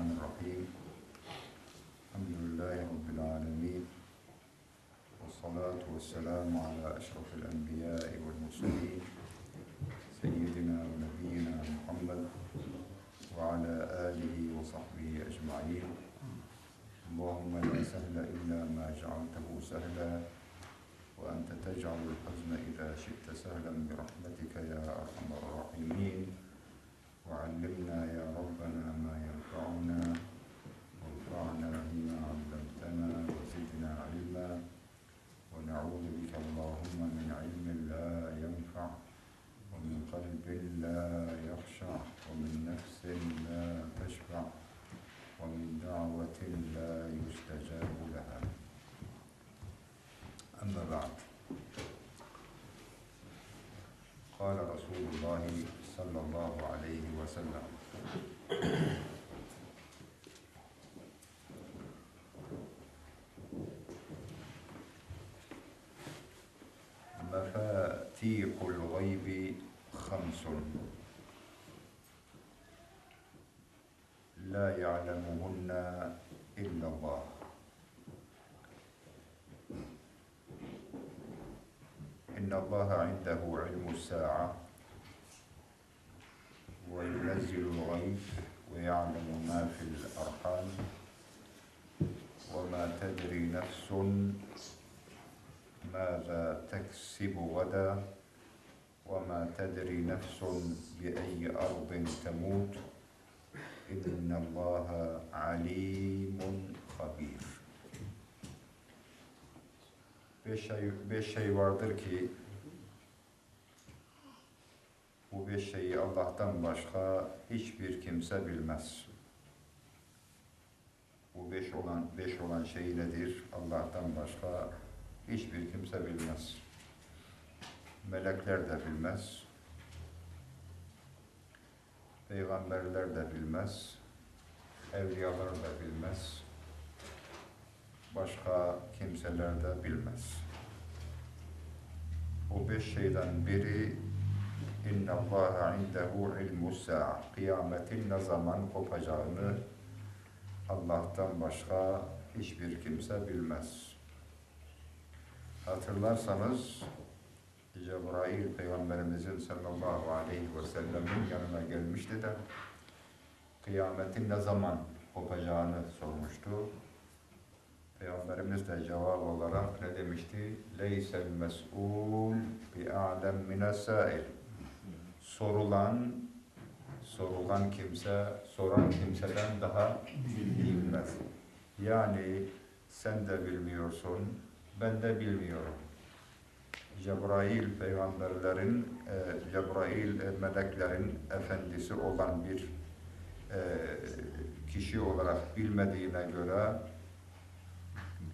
الرحمن الرحيم. الحمد لله رب العالمين. والصلاة والسلام على أشرف الأنبياء والمرسلين سيدنا ونبينا محمد وعلى آله وصحبه أجمعين. اللهم لا سهل إلا ما جعلته سهلا وأنت تجعل الحزن إذا شئت سهلا برحمتك يا أرحم الراحمين. وعلمنا يا ربنا ما ينفعنا وانفعنا بما علمتنا وزدنا علما. ونعوذ بك اللهم من علم لا ينفع ومن قلب لا يخشع ومن نفس لا تشبع ومن دعوة لا يستجاب لها. أما بعد قال رسول الله صلى الله عليه وسلم. مفاتيح الغيب خمس. لا يعلمهن إلا الله. إن الله عنده علم الساعة. ويعلم ما في الأرحام وما تدري نفس ماذا تكسب غدا وما تدري نفس بأي أرض تموت إن الله عليم خبير. Beş şey, şey vardır ki beş şeyi Allah'tan başka hiçbir kimse bilmez. Bu beş olan beş olan şey nedir? Allah'tan başka hiçbir kimse bilmez. Melekler de bilmez. Peygamberler de bilmez. Evliyalar da bilmez. Başka kimseler de bilmez. Bu beş şeyden biri İnna Allah indehu ilmus sa'a. Kıyametin ne zaman kopacağını Allah'tan başka hiçbir kimse bilmez. Hatırlarsanız Cebrail Peygamberimizin sallallahu aleyhi ve sellemin yanına gelmişti de kıyametin ne zaman kopacağını sormuştu. Peygamberimiz de cevap olarak ne demişti? Leysel mes'ul bi a'lem mine sa'il. Sorulan, sorulan kimse, soran kimseden daha bilmez. Yani sen de bilmiyorsun, ben de bilmiyorum. Cebrail peygamberlerin, e, Cebrail e, meleklerin efendisi olan bir e, kişi olarak bilmediğine göre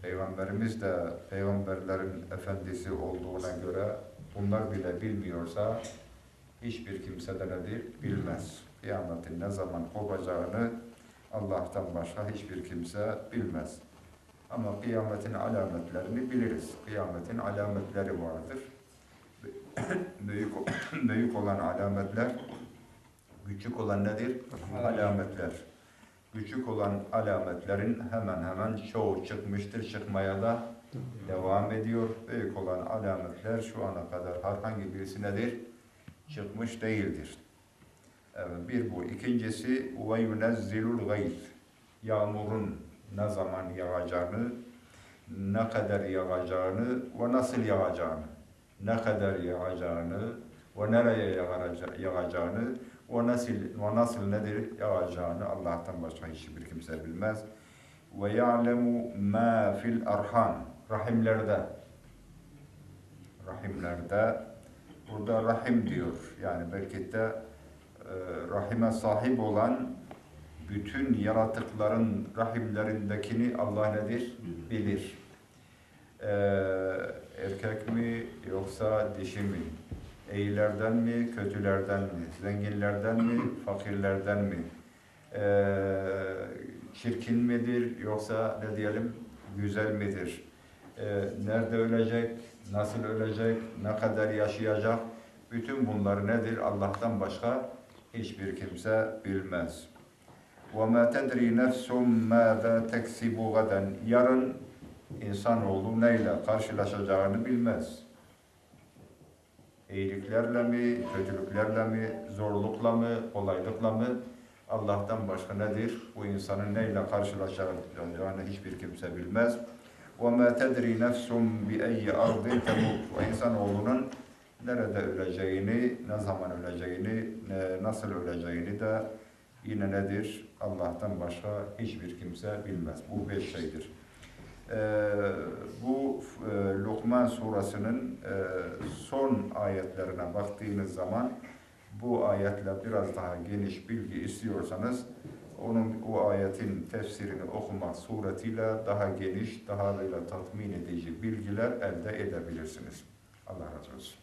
Peygamberimiz de peygamberlerin efendisi olduğuna göre bunlar bile bilmiyorsa hiçbir kimse de nedir? Bilmez. Kıyametin ne zaman kopacağını Allah'tan başka hiçbir kimse bilmez. Ama kıyametin alametlerini biliriz. Kıyametin alametleri vardır. büyük, büyük olan alametler, küçük olan nedir? Alametler. Küçük olan alametlerin hemen hemen çoğu çıkmıştır, çıkmaya da devam ediyor. Büyük olan alametler şu ana kadar herhangi birisi nedir? Çıkmış değildir. Evet, bir bu. İkincisi ve yunezzilul gayz. Yağmurun ne zaman yağacağını, ne kadar yağacağını ve nasıl yağacağını, ne kadar yağacağını ve nereye yağaca- yağacağını ve nasıl, ve nasıl nedir yağacağını Allah'tan başka hiçbir kimse bilmez. Ve ya'lemu ma fil arham. Rahimlerde. Rahimlerde. Burada rahim diyor. Yani belki de e, rahime sahip olan bütün yaratıkların rahimlerindekini Allah nedir? Bilir. Ee, erkek mi yoksa dişi mi? İyilerden mi, kötülerden mi? Zenginlerden mi, fakirlerden mi? Ee, çirkin midir yoksa ne diyelim güzel midir? Ee, nerede ölecek, nasıl ölecek, ne kadar yaşayacak? Bütün bunları nedir? Allah'tan başka hiçbir kimse bilmez. وَمَا تَدْرِي نَفْسٌ مَاذَا تَكْسِبُ غَدًا Yarın insanoğlu neyle karşılaşacağını bilmez. İyiliklerle mi, kötülüklerle mi, zorlukla mı, kolaylıkla mı? Allah'tan başka nedir? Bu insanın neyle karşılaşacağını hiçbir kimse bilmez. وَمَا تَدْرِي نَفْسٌ بِأَيِّ أَرْضٍ تَمُوتُ Ve insanoğlunun nerede öleceğini, ne zaman öleceğini, ne- nasıl öleceğini de yine nedir? Allah'tan başka hiçbir kimse bilmez. Bu beş şeydir. Ee, bu e, Lokman surasının e, son ayetlerine baktığınız zaman bu ayetle biraz daha geniş bilgi istiyorsanız onun o ayetin tefsirini okumak suretiyle daha geniş, daha böyle tatmin edici bilgiler elde edebilirsiniz. Allah razı olsun.